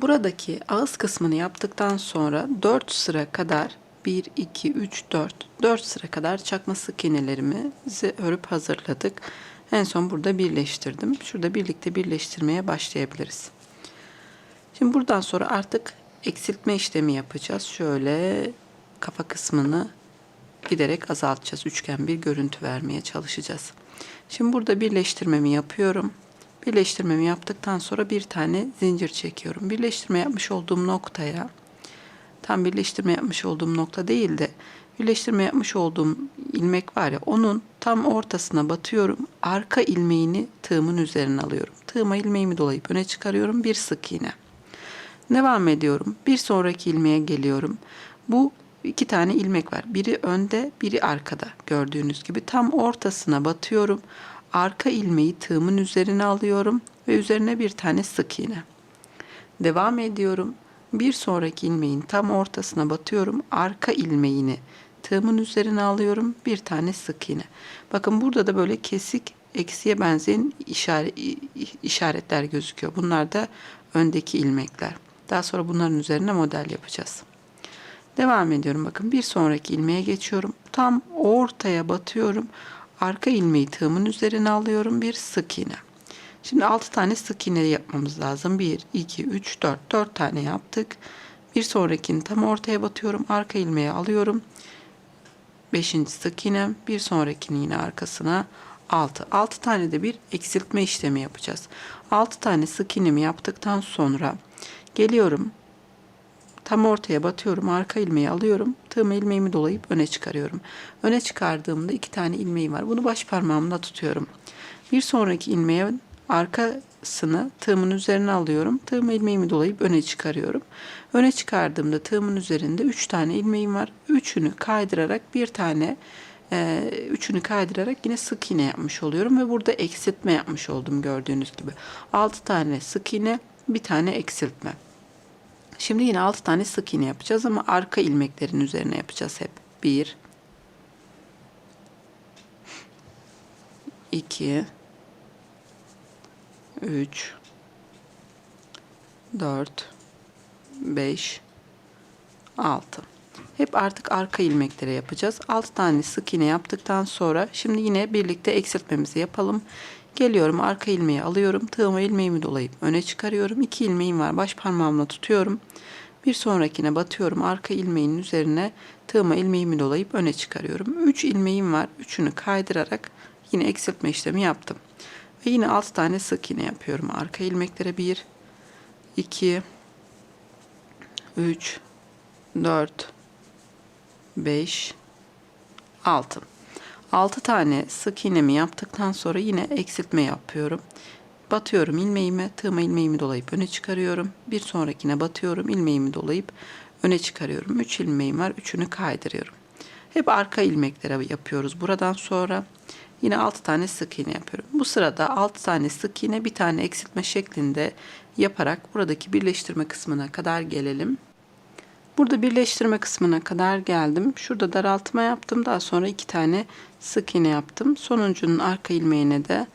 Buradaki ağız kısmını yaptıktan sonra 4 sıra kadar 1, 2, 3, 4, 4 sıra kadar çakma sık iğnelerimizi örüp hazırladık. En son burada birleştirdim. Şurada birlikte birleştirmeye başlayabiliriz. Şimdi buradan sonra artık eksiltme işlemi yapacağız. Şöyle kafa kısmını giderek azaltacağız. Üçgen bir görüntü vermeye çalışacağız. Şimdi burada birleştirmemi yapıyorum. Birleştirmemi yaptıktan sonra bir tane zincir çekiyorum. Birleştirme yapmış olduğum noktaya tam birleştirme yapmış olduğum nokta değil de birleştirme yapmış olduğum ilmek var ya onun tam ortasına batıyorum. Arka ilmeğini tığımın üzerine alıyorum. Tığıma ilmeğimi dolayıp öne çıkarıyorum. Bir sık iğne. Devam ediyorum. Bir sonraki ilmeğe geliyorum. Bu iki tane ilmek var. Biri önde, biri arkada. Gördüğünüz gibi tam ortasına batıyorum. Arka ilmeği tığımın üzerine alıyorum ve üzerine bir tane sık iğne. Devam ediyorum. Bir sonraki ilmeğin tam ortasına batıyorum. Arka ilmeğini tığımın üzerine alıyorum. Bir tane sık iğne. Bakın burada da böyle kesik eksiye benzeyen işaret, işaretler gözüküyor. Bunlar da öndeki ilmekler. Daha sonra bunların üzerine model yapacağız. Devam ediyorum. Bakın bir sonraki ilmeğe geçiyorum. Tam ortaya batıyorum. Arka ilmeği tığımın üzerine alıyorum. Bir sık iğne. Şimdi 6 tane sık iğne yapmamız lazım. 1, 2, 3, 4. 4 tane yaptık. Bir sonrakini tam ortaya batıyorum. Arka ilmeği alıyorum. 5. sık iğnem. Bir sonrakini yine arkasına 6. 6 tane de bir eksiltme işlemi yapacağız. 6 tane sık iğnemi yaptıktan sonra geliyorum. Tam ortaya batıyorum. Arka ilmeği alıyorum. Tığım ilmeğimi dolayıp öne çıkarıyorum. Öne çıkardığımda iki tane ilmeğim var. Bunu baş parmağımla tutuyorum. Bir sonraki ilmeğe arkasını tığımın üzerine alıyorum. Tığım ilmeğimi dolayıp öne çıkarıyorum. Öne çıkardığımda tığımın üzerinde 3 tane ilmeğim var. Üçünü kaydırarak bir tane e, üçünü kaydırarak yine sık iğne yapmış oluyorum ve burada eksiltme yapmış oldum gördüğünüz gibi. 6 tane sık iğne, bir tane eksiltme. Şimdi yine 6 tane sık iğne yapacağız ama arka ilmeklerin üzerine yapacağız hep. 1 2 3 4 5 6 hep artık arka ilmeklere yapacağız. 6 tane sık iğne yaptıktan sonra şimdi yine birlikte eksiltmemizi yapalım. Geliyorum arka ilmeği alıyorum. Tığıma ilmeğimi dolayıp öne çıkarıyorum. 2 ilmeğim var. Baş parmağımla tutuyorum. Bir sonrakine batıyorum. Arka ilmeğin üzerine tığıma ilmeğimi dolayıp öne çıkarıyorum. 3 ilmeğim var. Üçünü kaydırarak yine eksiltme işlemi yaptım. Ve yine 6 tane sık iğne yapıyorum. Arka ilmeklere 1 2 3 4 5 6 6 tane sık iğnemi yaptıktan sonra yine eksiltme yapıyorum. Batıyorum ilmeğime, tığıma ilmeğimi dolayıp öne çıkarıyorum. Bir sonrakine batıyorum, ilmeğimi dolayıp öne çıkarıyorum. 3 ilmeğim var, üçünü kaydırıyorum. Hep arka ilmeklere yapıyoruz. Buradan sonra yine 6 tane sık iğne yapıyorum. Bu sırada 6 tane sık iğne, bir tane eksiltme şeklinde yaparak buradaki birleştirme kısmına kadar gelelim. Burada birleştirme kısmına kadar geldim. Şurada daraltma yaptım. Daha sonra iki tane sık iğne yaptım. Sonuncunun arka ilmeğine de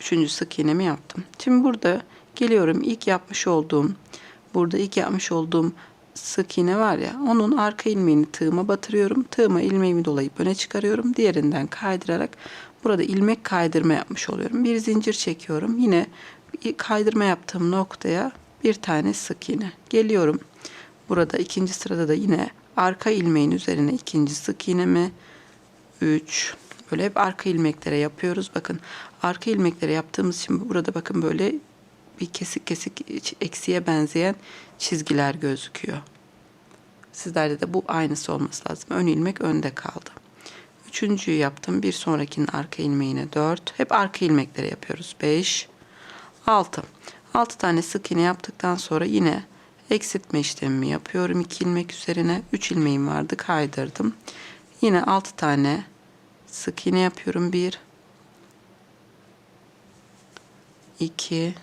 üçüncü sık iğnemi yaptım. Şimdi burada geliyorum ilk yapmış olduğum burada ilk yapmış olduğum sık iğne var ya onun arka ilmeğini tığıma batırıyorum. Tığıma ilmeğimi dolayıp öne çıkarıyorum. Diğerinden kaydırarak burada ilmek kaydırma yapmış oluyorum. Bir zincir çekiyorum. Yine kaydırma yaptığım noktaya bir tane sık iğne. Geliyorum. Burada ikinci sırada da yine arka ilmeğin üzerine ikinci sık iğnemi 3 böyle hep arka ilmeklere yapıyoruz. Bakın arka ilmeklere yaptığımız için burada bakın böyle bir kesik kesik eksiye benzeyen çizgiler gözüküyor. Sizlerde de bu aynısı olması lazım. Ön ilmek önde kaldı. Üçüncüyü yaptım. Bir sonrakinin arka ilmeğine 4. Hep arka ilmeklere yapıyoruz. 5 6 6 tane sık iğne yaptıktan sonra yine eksiltme işlemimi yapıyorum. 2 ilmek üzerine 3 ilmeğim vardı kaydırdım. Yine 6 tane sık iğne yapıyorum. 1 2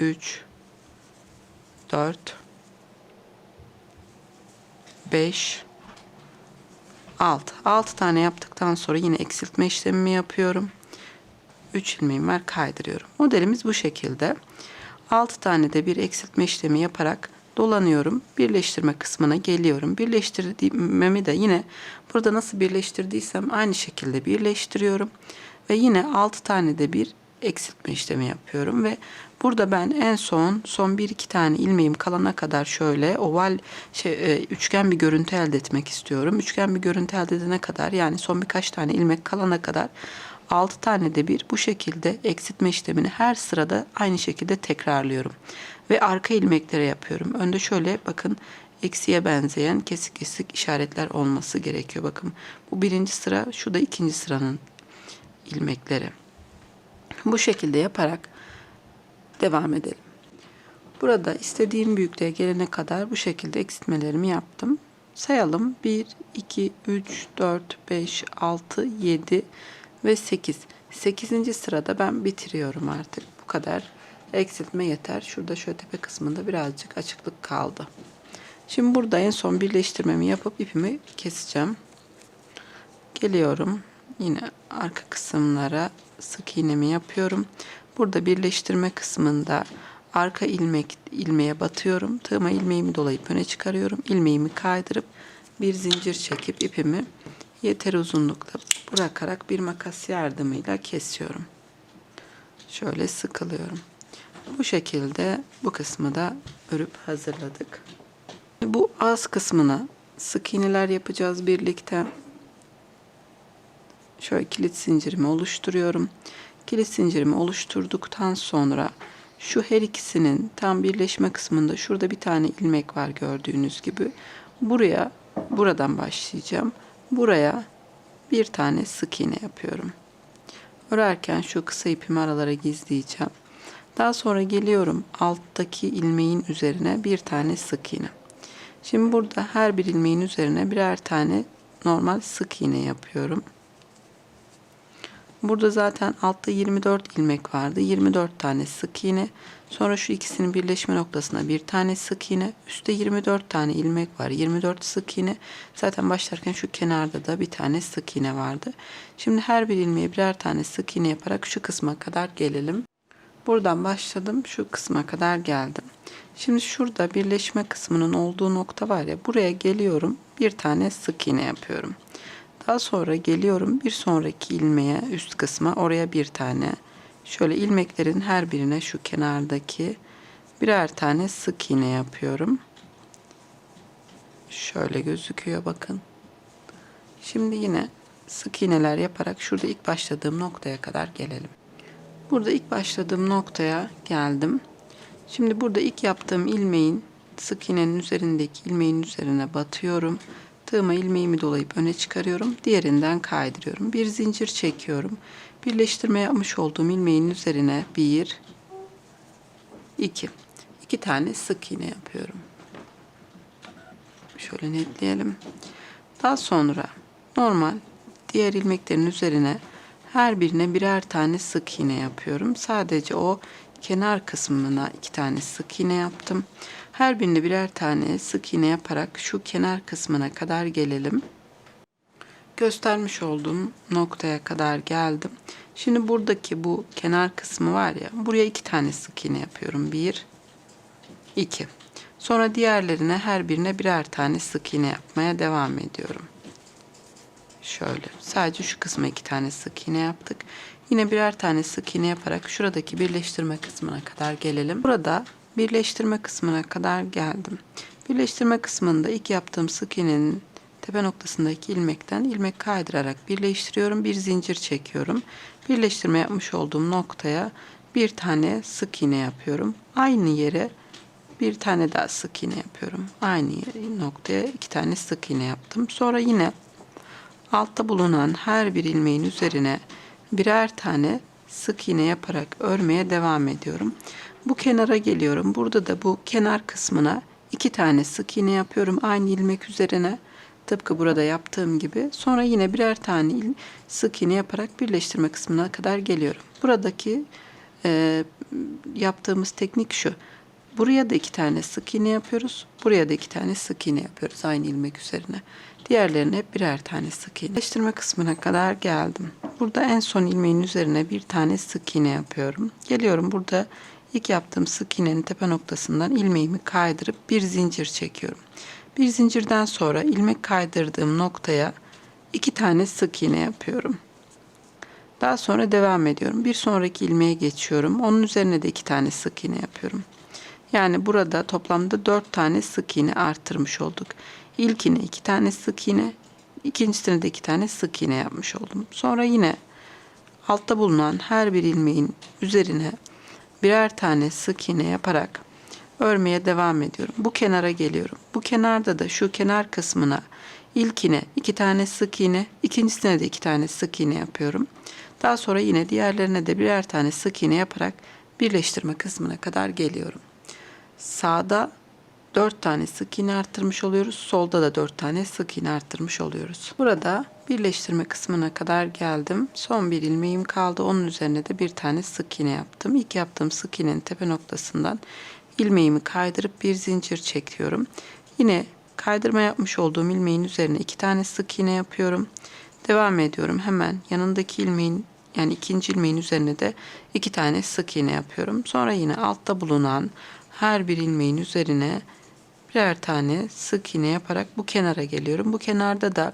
3 4 5 6 6 tane yaptıktan sonra yine eksiltme işlemimi yapıyorum. 3 ilmeğim var kaydırıyorum. Modelimiz bu şekilde. 6 tane de bir eksiltme işlemi yaparak dolanıyorum. Birleştirme kısmına geliyorum. Birleştirmemi de yine burada nasıl birleştirdiysem aynı şekilde birleştiriyorum. Ve yine 6 tane de bir eksiltme işlemi yapıyorum ve burada ben en son son 1-2 tane ilmeğim kalana kadar şöyle oval şey, e, üçgen bir görüntü elde etmek istiyorum. Üçgen bir görüntü elde edene kadar yani son birkaç tane ilmek kalana kadar 6 tane de bir bu şekilde eksiltme işlemini her sırada aynı şekilde tekrarlıyorum. Ve arka ilmeklere yapıyorum. Önde şöyle bakın eksiye benzeyen kesik kesik işaretler olması gerekiyor. Bakın bu birinci sıra şu da ikinci sıranın ilmekleri. Bu şekilde yaparak devam edelim. Burada istediğim büyüklüğe gelene kadar bu şekilde eksiltmelerimi yaptım. Sayalım. 1, 2, 3, 4, 5, 6, 7 ve 8. 8. sırada ben bitiriyorum artık. Bu kadar eksiltme yeter. Şurada şöyle tepe kısmında birazcık açıklık kaldı. Şimdi burada en son birleştirmemi yapıp ipimi keseceğim. Geliyorum. Yine arka kısımlara sık iğnemi yapıyorum. Burada birleştirme kısmında arka ilmek ilmeğe batıyorum. Tığıma ilmeğimi dolayıp öne çıkarıyorum. İlmeğimi kaydırıp bir zincir çekip ipimi yeter uzunlukta bırakarak bir makas yardımıyla kesiyorum. Şöyle sıkılıyorum. Bu şekilde bu kısmı da örüp hazırladık. Bu az kısmına sık iğneler yapacağız birlikte. Şöyle kilit zincirimi oluşturuyorum. Kilit zincirimi oluşturduktan sonra şu her ikisinin tam birleşme kısmında şurada bir tane ilmek var gördüğünüz gibi. Buraya buradan başlayacağım. Buraya bir tane sık iğne yapıyorum. Örerken şu kısa ipimi aralara gizleyeceğim. Daha sonra geliyorum alttaki ilmeğin üzerine bir tane sık iğne. Şimdi burada her bir ilmeğin üzerine birer tane normal sık iğne yapıyorum. Burada zaten altta 24 ilmek vardı. 24 tane sık iğne. Sonra şu ikisinin birleşme noktasına bir tane sık iğne. Üstte 24 tane ilmek var. 24 sık iğne. Zaten başlarken şu kenarda da bir tane sık iğne vardı. Şimdi her bir ilmeğe birer tane sık iğne yaparak şu kısma kadar gelelim. Buradan başladım. Şu kısma kadar geldim. Şimdi şurada birleşme kısmının olduğu nokta var ya. Buraya geliyorum. Bir tane sık iğne yapıyorum. Daha sonra geliyorum bir sonraki ilmeğe üst kısma oraya bir tane şöyle ilmeklerin her birine şu kenardaki birer tane sık iğne yapıyorum. Şöyle gözüküyor bakın. Şimdi yine sık iğneler yaparak şurada ilk başladığım noktaya kadar gelelim. Burada ilk başladığım noktaya geldim. Şimdi burada ilk yaptığım ilmeğin sık iğnenin üzerindeki ilmeğin üzerine batıyorum. Tığıma ilmeğimi dolayıp öne çıkarıyorum. Diğerinden kaydırıyorum. Bir zincir çekiyorum. Birleştirme yapmış olduğum ilmeğin üzerine bir, iki, iki tane sık iğne yapıyorum. Şöyle netleyelim. Daha sonra normal diğer ilmeklerin üzerine her birine birer tane sık iğne yapıyorum. Sadece o kenar kısmına iki tane sık iğne yaptım. Her birine birer tane sık iğne yaparak şu kenar kısmına kadar gelelim. Göstermiş olduğum noktaya kadar geldim. Şimdi buradaki bu kenar kısmı var ya, buraya iki tane sık iğne yapıyorum. Bir, iki. Sonra diğerlerine her birine birer tane sık iğne yapmaya devam ediyorum. Şöyle. Sadece şu kısma iki tane sık iğne yaptık. Yine birer tane sık iğne yaparak şuradaki birleştirme kısmına kadar gelelim. Burada birleştirme kısmına kadar geldim. Birleştirme kısmında ilk yaptığım sık iğnenin tepe noktasındaki ilmekten ilmek kaydırarak birleştiriyorum. Bir zincir çekiyorum. Birleştirme yapmış olduğum noktaya bir tane sık iğne yapıyorum. Aynı yere bir tane daha sık iğne yapıyorum. Aynı noktaya iki tane sık iğne yaptım. Sonra yine altta bulunan her bir ilmeğin üzerine birer tane sık iğne yaparak örmeye devam ediyorum. Bu kenara geliyorum. Burada da bu kenar kısmına iki tane sık iğne yapıyorum aynı ilmek üzerine. Tıpkı burada yaptığım gibi. Sonra yine birer tane sık iğne yaparak birleştirme kısmına kadar geliyorum. Buradaki e, yaptığımız teknik şu. Buraya da iki tane sık iğne yapıyoruz. Buraya da iki tane sık iğne yapıyoruz aynı ilmek üzerine. Diğerlerine hep birer tane sık iğne. Birleştirme kısmına kadar geldim. Burada en son ilmeğin üzerine bir tane sık iğne yapıyorum. Geliyorum burada İlk yaptığım sık iğnenin tepe noktasından ilmeğimi kaydırıp bir zincir çekiyorum. Bir zincirden sonra ilmek kaydırdığım noktaya iki tane sık iğne yapıyorum. Daha sonra devam ediyorum. Bir sonraki ilmeğe geçiyorum. Onun üzerine de iki tane sık iğne yapıyorum. Yani burada toplamda dört tane sık iğne arttırmış olduk. İlkine iki tane sık iğne, ikincisine de iki tane sık iğne yapmış oldum. Sonra yine altta bulunan her bir ilmeğin üzerine birer tane sık iğne yaparak örmeye devam ediyorum. Bu kenara geliyorum. Bu kenarda da şu kenar kısmına ilkine iki tane sık iğne, ikincisine de iki tane sık iğne yapıyorum. Daha sonra yine diğerlerine de birer tane sık iğne yaparak birleştirme kısmına kadar geliyorum. Sağda 4 tane sık iğne arttırmış oluyoruz. Solda da 4 tane sık iğne arttırmış oluyoruz. Burada birleştirme kısmına kadar geldim. Son bir ilmeğim kaldı. Onun üzerine de bir tane sık iğne yaptım. İlk yaptığım sık iğnenin tepe noktasından ilmeğimi kaydırıp bir zincir çekiyorum. Yine kaydırma yapmış olduğum ilmeğin üzerine iki tane sık iğne yapıyorum. Devam ediyorum. Hemen yanındaki ilmeğin yani ikinci ilmeğin üzerine de iki tane sık iğne yapıyorum. Sonra yine altta bulunan her bir ilmeğin üzerine birer tane sık iğne yaparak bu kenara geliyorum. Bu kenarda da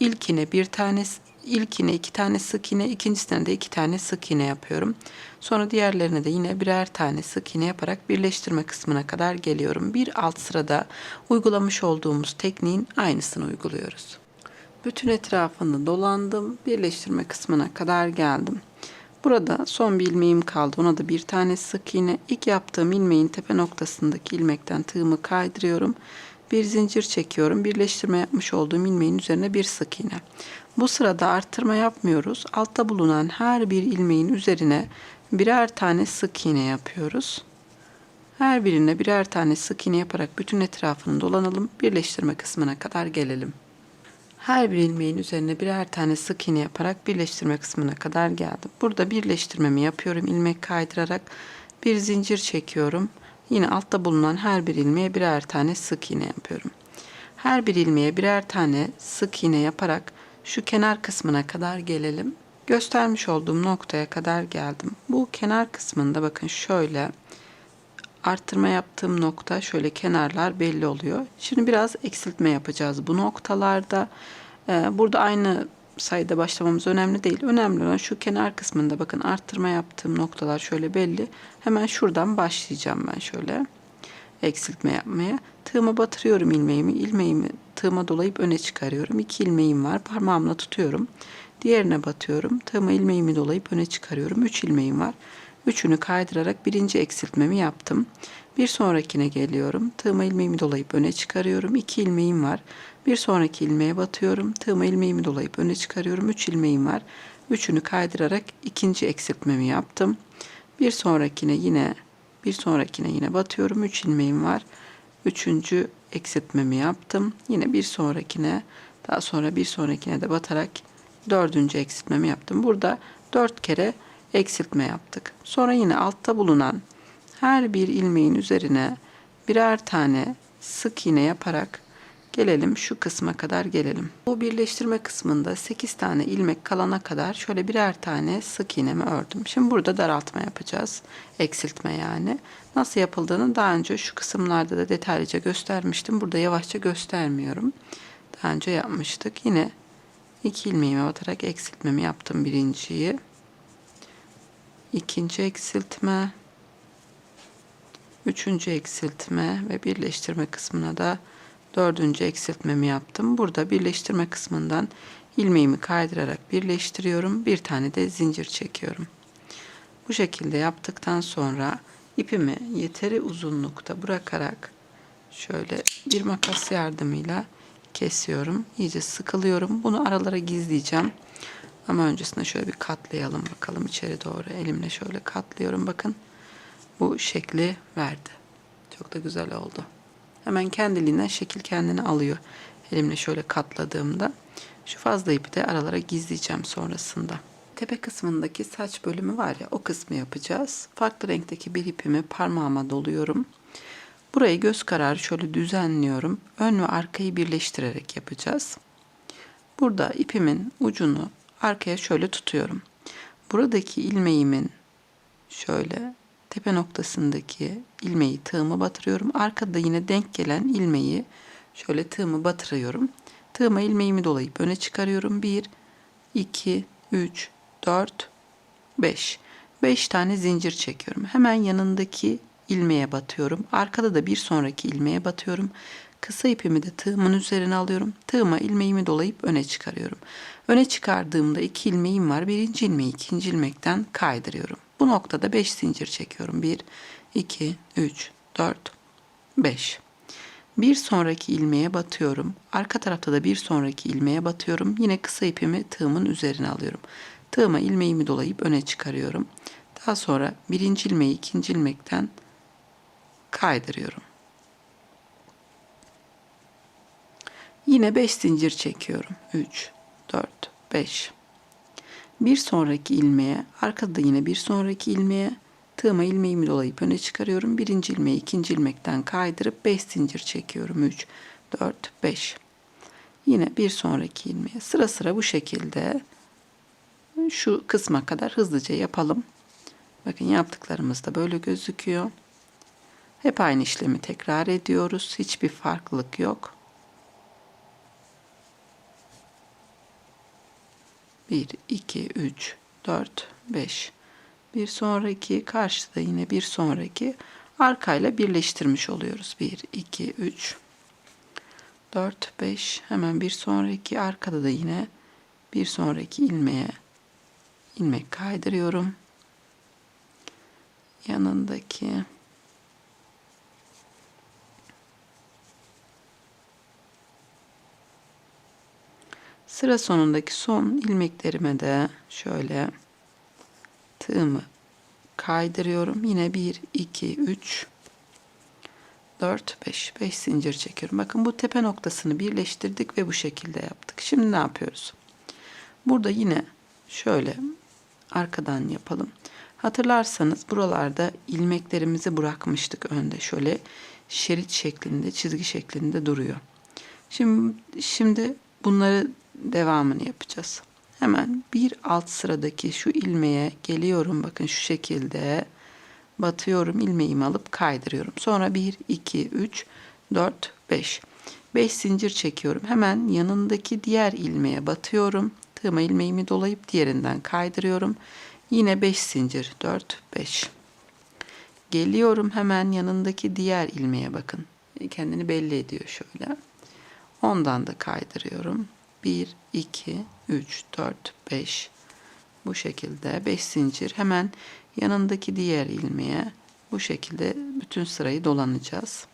ilkine bir tane ilkine iki tane sık iğne, ikincisine de iki tane sık iğne yapıyorum. Sonra diğerlerine de yine birer tane sık iğne yaparak birleştirme kısmına kadar geliyorum. Bir alt sırada uygulamış olduğumuz tekniğin aynısını uyguluyoruz. Bütün etrafını dolandım. Birleştirme kısmına kadar geldim. Burada son bir ilmeğim kaldı. Ona da bir tane sık iğne. İlk yaptığım ilmeğin tepe noktasındaki ilmekten tığımı kaydırıyorum. Bir zincir çekiyorum. Birleştirme yapmış olduğum ilmeğin üzerine bir sık iğne. Bu sırada arttırma yapmıyoruz. Altta bulunan her bir ilmeğin üzerine birer tane sık iğne yapıyoruz. Her birine birer tane sık iğne yaparak bütün etrafını dolanalım. Birleştirme kısmına kadar gelelim. Her bir ilmeğin üzerine birer tane sık iğne yaparak birleştirme kısmına kadar geldim. Burada birleştirmemi yapıyorum ilmek kaydırarak bir zincir çekiyorum. Yine altta bulunan her bir ilmeğe birer tane sık iğne yapıyorum. Her bir ilmeğe birer tane sık iğne yaparak şu kenar kısmına kadar gelelim. Göstermiş olduğum noktaya kadar geldim. Bu kenar kısmında bakın şöyle arttırma yaptığım nokta şöyle kenarlar belli oluyor. Şimdi biraz eksiltme yapacağız bu noktalarda. Ee, burada aynı sayıda başlamamız önemli değil. Önemli olan şu kenar kısmında bakın arttırma yaptığım noktalar şöyle belli. Hemen şuradan başlayacağım ben şöyle eksiltme yapmaya. Tığıma batırıyorum ilmeğimi. İlmeğimi tığıma dolayıp öne çıkarıyorum. İki ilmeğim var. Parmağımla tutuyorum. Diğerine batıyorum. Tığıma ilmeğimi dolayıp öne çıkarıyorum. Üç ilmeğim var. Üçünü kaydırarak birinci eksiltmemi yaptım. Bir sonrakine geliyorum. Tığıma ilmeğimi dolayıp öne çıkarıyorum. İki ilmeğim var. Bir sonraki ilmeğe batıyorum. Tığıma ilmeğimi dolayıp öne çıkarıyorum. Üç ilmeğim var. Üçünü kaydırarak ikinci eksiltmemi yaptım. Bir sonrakine yine bir sonrakine yine batıyorum. Üç ilmeğim var. Üçüncü eksiltmemi yaptım. Yine bir sonrakine daha sonra bir sonrakine de batarak dördüncü eksiltmemi yaptım. Burada dört kere eksiltme yaptık. Sonra yine altta bulunan her bir ilmeğin üzerine birer tane sık iğne yaparak gelelim şu kısma kadar gelelim. Bu birleştirme kısmında 8 tane ilmek kalana kadar şöyle birer tane sık iğnemi ördüm. Şimdi burada daraltma yapacağız. Eksiltme yani. Nasıl yapıldığını daha önce şu kısımlarda da detaylıca göstermiştim. Burada yavaşça göstermiyorum. Daha önce yapmıştık. Yine iki ilmeğime batarak eksiltmemi yaptım birinciyi ikinci eksiltme, üçüncü eksiltme ve birleştirme kısmına da dördüncü eksiltmemi yaptım. Burada birleştirme kısmından ilmeğimi kaydırarak birleştiriyorum. Bir tane de zincir çekiyorum. Bu şekilde yaptıktan sonra ipimi yeteri uzunlukta bırakarak şöyle bir makas yardımıyla kesiyorum. İyice sıkılıyorum. Bunu aralara gizleyeceğim. Ama öncesinde şöyle bir katlayalım bakalım içeri doğru. Elimle şöyle katlıyorum bakın. Bu şekli verdi. Çok da güzel oldu. Hemen kendiliğinden şekil kendini alıyor. Elimle şöyle katladığımda. Şu fazla ipi de aralara gizleyeceğim sonrasında. Tepe kısmındaki saç bölümü var ya o kısmı yapacağız. Farklı renkteki bir ipimi parmağıma doluyorum. Burayı göz kararı şöyle düzenliyorum. Ön ve arkayı birleştirerek yapacağız. Burada ipimin ucunu arkaya şöyle tutuyorum. Buradaki ilmeğimin şöyle tepe noktasındaki ilmeği tığıma batırıyorum. Arkada yine denk gelen ilmeği şöyle tığımı batırıyorum. Tığıma ilmeğimi dolayıp öne çıkarıyorum. 1, 2, 3, 4, 5. 5 tane zincir çekiyorum. Hemen yanındaki ilmeğe batıyorum. Arkada da bir sonraki ilmeğe batıyorum. Kısa ipimi de tığımın üzerine alıyorum. Tığıma ilmeğimi dolayıp öne çıkarıyorum. Öne çıkardığımda iki ilmeğim var. Birinci ilmeği ikinci ilmekten kaydırıyorum. Bu noktada 5 zincir çekiyorum. 1, 2, 3, 4, 5. Bir sonraki ilmeğe batıyorum. Arka tarafta da bir sonraki ilmeğe batıyorum. Yine kısa ipimi tığımın üzerine alıyorum. Tığıma ilmeğimi dolayıp öne çıkarıyorum. Daha sonra birinci ilmeği ikinci ilmekten kaydırıyorum. Yine 5 zincir çekiyorum. 3, 4, 5. Bir sonraki ilmeğe, arkada yine bir sonraki ilmeğe tığıma ilmeğimi dolayıp öne çıkarıyorum. Birinci ilmeği ikinci ilmekten kaydırıp 5 zincir çekiyorum. 3, 4, 5. Yine bir sonraki ilmeğe sıra sıra bu şekilde şu kısma kadar hızlıca yapalım. Bakın yaptıklarımız da böyle gözüküyor. Hep aynı işlemi tekrar ediyoruz. Hiçbir farklılık yok. 1, 2, 3, 4, 5. Bir sonraki karşıda yine bir sonraki arkayla birleştirmiş oluyoruz. 1, 2, 3, 4, 5. Hemen bir sonraki arkada da yine bir sonraki ilmeğe ilmek kaydırıyorum. Yanındaki Sıra sonundaki son ilmeklerime de şöyle tığımı kaydırıyorum. Yine 1, 2, 3, 4, 5. 5 zincir çekiyorum. Bakın bu tepe noktasını birleştirdik ve bu şekilde yaptık. Şimdi ne yapıyoruz? Burada yine şöyle arkadan yapalım. Hatırlarsanız buralarda ilmeklerimizi bırakmıştık önde. Şöyle şerit şeklinde, çizgi şeklinde duruyor. Şimdi şimdi bunları devamını yapacağız. Hemen bir alt sıradaki şu ilmeğe geliyorum. Bakın şu şekilde batıyorum. ilmeğimi alıp kaydırıyorum. Sonra 1, 2, 3, 4, 5. 5 zincir çekiyorum. Hemen yanındaki diğer ilmeğe batıyorum. Tığıma ilmeğimi dolayıp diğerinden kaydırıyorum. Yine 5 zincir. 4, 5. Geliyorum hemen yanındaki diğer ilmeğe bakın. Kendini belli ediyor şöyle. Ondan da kaydırıyorum. 1, 2, 3, 4, 5. Bu şekilde 5 zincir. Hemen yanındaki diğer ilmeğe bu şekilde bütün sırayı dolanacağız.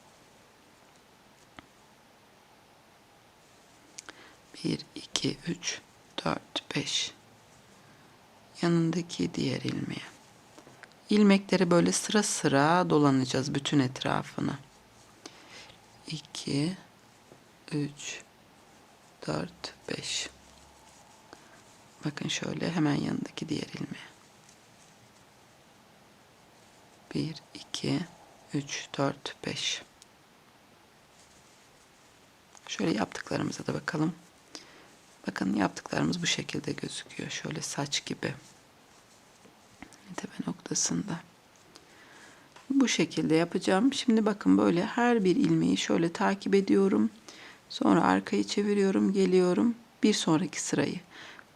1, 2, 3, 4, 5. Yanındaki diğer ilmeğe. İlmekleri böyle sıra sıra dolanacağız bütün etrafını. 2, 3, 4, 5. Bakın şöyle hemen yanındaki diğer ilmeğe. 1, 2, 3, 4, 5. Şöyle yaptıklarımıza da bakalım. Bakın yaptıklarımız bu şekilde gözüküyor. Şöyle saç gibi. Tepe noktasında. Bu şekilde yapacağım. Şimdi bakın böyle her bir ilmeği şöyle takip ediyorum. Sonra arkayı çeviriyorum, geliyorum. Bir sonraki sırayı.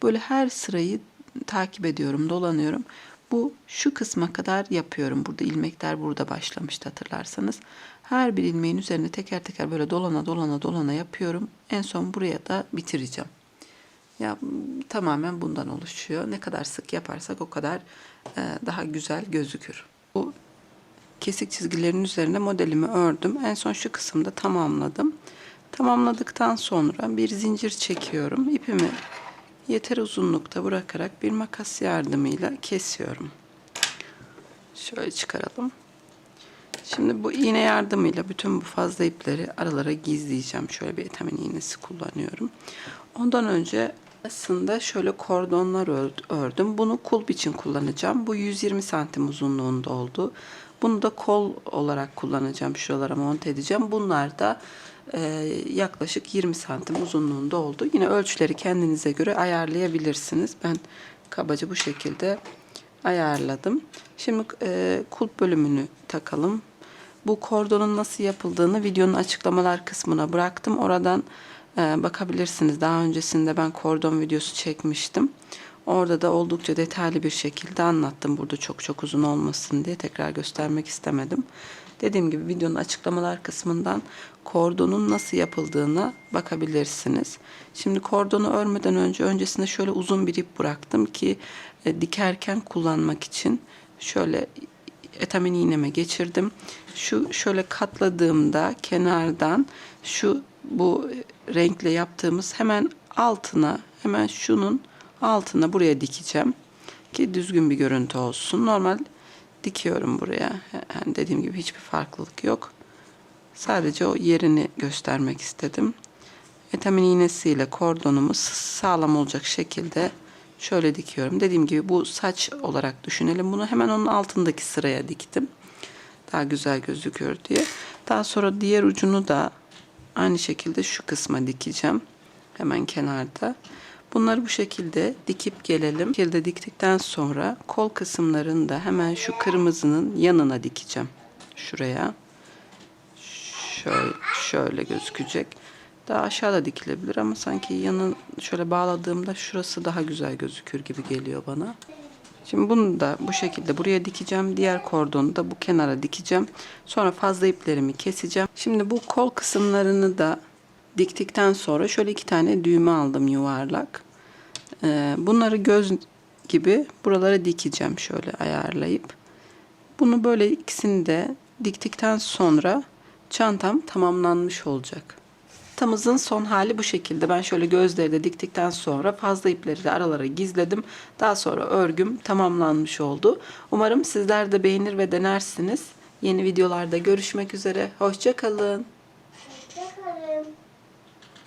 Böyle her sırayı takip ediyorum, dolanıyorum. Bu şu kısma kadar yapıyorum. Burada ilmekler burada başlamıştı hatırlarsanız. Her bir ilmeğin üzerine teker teker böyle dolana dolana dolana yapıyorum. En son buraya da bitireceğim. Ya tamamen bundan oluşuyor. Ne kadar sık yaparsak o kadar e, daha güzel gözükür. Bu kesik çizgilerin üzerine modelimi ördüm. En son şu kısımda tamamladım. Tamamladıktan sonra bir zincir çekiyorum. İpimi yeter uzunlukta bırakarak bir makas yardımıyla kesiyorum. Şöyle çıkaralım. Şimdi bu iğne yardımıyla bütün bu fazla ipleri aralara gizleyeceğim. Şöyle bir etamin iğnesi kullanıyorum. Ondan önce aslında şöyle kordonlar ördüm. Bunu kulp için kullanacağım. Bu 120 santim uzunluğunda oldu. Bunu da kol olarak kullanacağım. Şuralara monte edeceğim. Bunlar da yaklaşık 20 santim uzunluğunda oldu. Yine ölçüleri kendinize göre ayarlayabilirsiniz. Ben kabaca bu şekilde ayarladım. Şimdi e, kulp bölümünü takalım. Bu kordonun nasıl yapıldığını videonun açıklamalar kısmına bıraktım. Oradan e, bakabilirsiniz. Daha öncesinde ben kordon videosu çekmiştim. Orada da oldukça detaylı bir şekilde anlattım. Burada çok çok uzun olmasın diye tekrar göstermek istemedim. Dediğim gibi videonun açıklamalar kısmından kordonun nasıl yapıldığına bakabilirsiniz. Şimdi kordonu örmeden önce öncesinde şöyle uzun bir ip bıraktım ki e, dikerken kullanmak için şöyle etamin iğneme geçirdim. Şu şöyle katladığımda kenardan şu bu renkle yaptığımız hemen altına hemen şunun altına buraya dikeceğim ki düzgün bir görüntü olsun. Normal dikiyorum buraya. Yani dediğim gibi hiçbir farklılık yok. Sadece o yerini göstermek istedim. Etamin iğnesiyle kordonumu sağlam olacak şekilde şöyle dikiyorum. Dediğim gibi bu saç olarak düşünelim. Bunu hemen onun altındaki sıraya diktim. Daha güzel gözüküyor diye. Daha sonra diğer ucunu da aynı şekilde şu kısma dikeceğim. Hemen kenarda. Bunları bu şekilde dikip gelelim. Bu şekilde diktikten sonra kol kısımlarını da hemen şu kırmızının yanına dikeceğim. Şuraya. Şöyle, şöyle gözükecek. Daha aşağıda dikilebilir ama sanki yanın şöyle bağladığımda şurası daha güzel gözükür gibi geliyor bana. Şimdi bunu da bu şekilde buraya dikeceğim. Diğer kordonu da bu kenara dikeceğim. Sonra fazla iplerimi keseceğim. Şimdi bu kol kısımlarını da diktikten sonra şöyle iki tane düğme aldım yuvarlak. Ee, bunları göz gibi buralara dikeceğim şöyle ayarlayıp. Bunu böyle ikisini de diktikten sonra çantam tamamlanmış olacak. Çantamızın son hali bu şekilde. Ben şöyle gözleri de diktikten sonra fazla ipleri de aralara gizledim. Daha sonra örgüm tamamlanmış oldu. Umarım sizler de beğenir ve denersiniz. Yeni videolarda görüşmek üzere. Hoşçakalın. Hoşça kal.